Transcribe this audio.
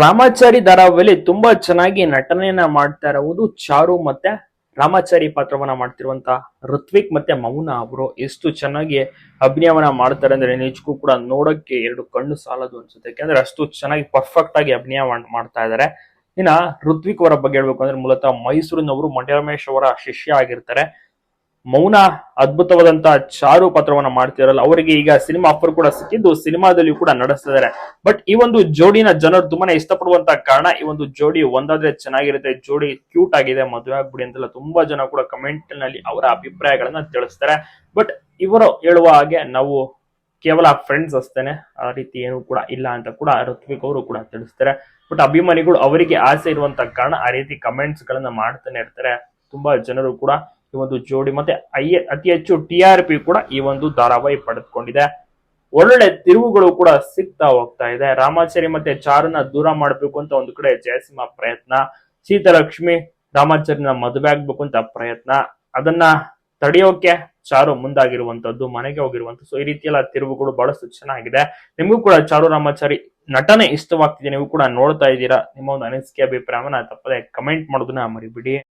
ರಾಮಾಚಾರಿ ಧಾರಾವಾಹಿಯಲ್ಲಿ ತುಂಬಾ ಚೆನ್ನಾಗಿ ನಟನೆಯನ್ನ ಮಾಡ್ತಾ ಇರುವುದು ಚಾರು ಮತ್ತೆ ರಾಮಾಚಾರಿ ಪಾತ್ರವನ್ನ ಮಾಡ್ತಿರುವಂತ ಋತ್ವಿಕ್ ಮತ್ತೆ ಮೌನ ಅವರು. ಎಷ್ಟು ಚೆನ್ನಾಗಿ ಅಭಿನಯವನ್ನ ಮಾಡ್ತಾರೆ ಅಂದ್ರೆ ನಿಜಕ್ಕೂ ಕೂಡ ನೋಡಕ್ಕೆ ಎರಡು ಕಣ್ಣು ಸಾಲದು ಅನ್ಸುತ್ತೆ. ಯಾಕಂದ್ರೆ ಅಷ್ಟು ಚೆನ್ನಾಗಿ ಪರ್ಫೆಕ್ಟ್ ಆಗಿ ಅಭಿನಯ ಮಾಡ್- ಮಾಡ್ತಾ ಇದ್ದಾರೆ ಇನ್ನ ಋತ್ವಿಕ್ ಅವರ ಬಗ್ಗೆ ಹೇಳ್ಬೇಕು ಅಂದ್ರೆ ಮೂಲತಃ ಮೈಸೂರಿನವರು ಮಂಡ್ಯ ರಮೇಶ್ ಅವರ ಶಿಷ್ಯ ಆಗಿರ್ತಾರೆ. ಮೌನ ಅದ್ಭುತವಾದಂತಹ ಚಾರು ಪಾತ್ರವನ್ನ ಮಾಡ್ತಿರಲ್ಲ, ಅವರಿಗೆ ಈಗ ಸಿನಿಮಾ ಆಫರ್ ಕೂಡ ಸಿಕ್ಕಿದ್ದು ಸಿನಿಮಾದಲ್ಲಿ ಕೂಡ ನಡೆಸ್ತಿದ್ದಾರೆ. ಬಟ್ ಈ ಒಂದು ಜೋಡಿನ ಜನರು ತುಂಬಾನೇ ಇಷ್ಟಪಡುವಂತಹ ಕಾರಣ, ಈ ಒಂದು ಜೋಡಿ ಒಂದಾದ್ರೆ ಚೆನ್ನಾಗಿರುತ್ತೆ, ಜೋಡಿ ಕ್ಯೂಟ್ ಆಗಿದೆ, ಮದುವೆ ಆಗ್ಬಿಡಿ ಅಂತೆಲ್ಲ ತುಂಬಾ ಜನ ಕೂಡ ಕಮೆಂಟ್ನಲ್ಲಿ ಅವರ ಅಭಿಪ್ರಾಯಗಳನ್ನ ತಿಳಿಸ್ತಾರೆ. ಬಟ್ ಇವರು ಹೇಳುವ ಹಾಗೆ ನಾವು ಕೇವಲ ಫ್ರೆಂಡ್ಸ್ ಅಷ್ಟೇನೆ, ಆ ರೀತಿ ಏನು ಕೂಡ ಇಲ್ಲ ಅಂತ ಕೂಡ ಋತ್ವಿಕ್ ಅವರು ಕೂಡ ತಿಳಿಸ್ತಾರೆ. ಬಟ್ ಅಭಿಮಾನಿಗಳು ಅವರಿಗೆ ಆಸೆ ಇರುವಂತ ಕಾರಣ ಆ ರೀತಿ ಕಮೆಂಟ್ಸ್ ಗಳನ್ನ ಮಾಡ್ತಾನೆ ಇರ್ತಾರೆ. ತುಂಬಾ ಜನರು ಕೂಡ ಈ ಒಂದು ಜೋಡಿ, ಮತ್ತೆ ಐ- ಅತಿ ಹೆಚ್ಚು ಟಿ ಆರ್ ಪಿ ಕೂಡ ಈ ಒಂದು ಧಾರಾವಾಹಿ ಪಡೆದುಕೊಂಡಿದೆ. ಒಳ್ಳೊಳ್ಳೆ ತಿರುವುಗಳು ಕೂಡ ಸಿಗ್ತಾ ಹೋಗ್ತಾ ಇದೆ. ರಾಮಾಚಾರಿ ಮತ್ತೆ ಚಾರುನ ದೂರ ಮಾಡಬೇಕು ಅಂತ ಒಂದು ಕಡೆ ಜಯಸಿಂಹ ಪ್ರಯತ್ನ. ಸೀತಾಲಕ್ಷ್ಮಿ ರಾಮಾಚಾರಿನ ಮದುವೆ ಆಗ್ಬೇಕು ಅಂತ ಪ್ರಯತ್ನ. ಅದನ್ನ ತಡೆಯೋಕೆ ಚಾರು ಮುಂದಾಗಿರುವಂತದ್ದು, ಮನೆಗೆ ಹೋಗಿರುವಂತದ್ದು. ಸೊ ಈ ರೀತಿ ಎಲ್ಲ ತಿರುವುಗಳು ಬಹಳಷ್ಟು ಚೆನ್ನಾಗಿದೆ. ನಿಮಗೂ ಕೂಡ ಚಾರು ರಾಮಾಚಾರಿ ನಟನೆ ಇಷ್ಟವಾಗ್ತಿದೆ. ನೀವು ಕೂಡ ನೋಡ್ತಾ ಇದ್ದೀರಾ. ನಿಮ್ಮ ಒಂದು ಅನಿಸಿಕೆ, ಅಭಿಪ್ರಾಯವನ್ನ ತಪ್ಪದೆ ಕಮೆಂಟ್ ಮಾಡೋದನ್ನ ಮರಿಬಿಡಿ.